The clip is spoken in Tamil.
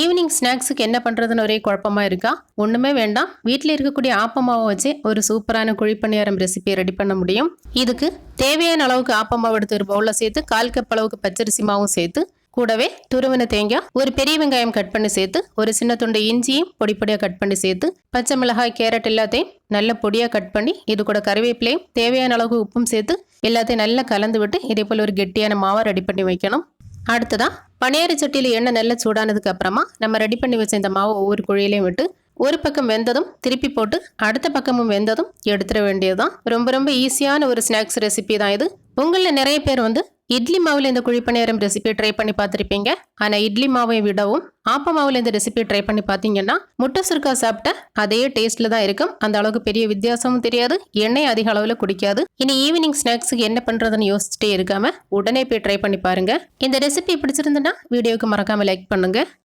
ஈவினிங் ஸ்நாக்ஸுக்கு என்ன பண்ணுறதுன்னு ஒரே குழப்பமா இருக்கா? ஒன்றுமே வேண்டாம். வீட்டில் இருக்கக்கூடிய ஆப்பமாவை வச்சு ஒரு சூப்பரான குழிப்பணியாரம் ரெசிபியை ரெடி பண்ண முடியும். இதுக்கு தேவையான அளவுக்கு ஆப்பமாவை எடுத்து ஒரு பவுலில் சேர்த்து கால் கப் அளவுக்கு பச்சரிசி மாவும் சேர்த்து கூடவே துருவின தேங்காய் ஒரு பெரிய வெங்காயம் கட் பண்ணி சேர்த்து ஒரு சின்ன துண்டு இஞ்சியும் பொடி பொடியாக கட் பண்ணி சேர்த்து பச்சை மிளகாய் கேரட் எல்லாத்தையும் நல்ல பொடியாக கட் பண்ணி இது கூட கறிவேப்பிலையும் தேவையான அளவுக்கு உப்பும் சேர்த்து எல்லாத்தையும் நல்லா கலந்து விட்டு இதே போல் ஒரு கெட்டியான மாவை ரெடி பண்ணி வைக்கணும். அடுத்ததாக பனியாரி சட்டியில் எண்ணெய் நல்லா சூடானதுக்கு அப்புறமா நம்ம ரெடி பண்ணி வச்ச இந்த மாவை ஒவ்வொரு குழியிலையும் விட்டு ஒரு பக்கம் வெந்ததும் திருப்பி போட்டு அடுத்த பக்கமும் வெந்ததும் எடுத்துட வேண்டியதுதான். ரொம்ப ரொம்ப ஈஸியான ஒரு ஸ்நாக்ஸ் ரெசிபி தான் இது. உங்களில் நிறைய பேர் வந்து இட்லி மாவில் இந்த குழிப்பணியாரம் ரெசிபியை ட்ரை பண்ணி பார்த்துருப்பீங்க. ஆனால் இட்லி மாவை விடவும் ஆப்ப மாவில் இந்த ரெசிபியை ட்ரை பண்ணி பார்த்தீங்கன்னா முட்டை சுருக்கா சாப்பிட்ட அதே டேஸ்ட்டில் தான் இருக்கும். அந்த அளவுக்கு பெரிய வித்தியாசமும் தெரியாது. எண்ணெய் அதிக அளவில் குடிக்காது. இனி ஈவினிங் ஸ்நாக்ஸுக்கு என்ன பண்ணுறதுன்னு யோசிச்சுட்டே இருக்காம உடனே போய் ட்ரை பண்ணி பாருங்க. இந்த ரெசிபி பிடிச்சிருந்துன்னா வீடியோவுக்கு மறக்காம லைக் பண்ணுங்க.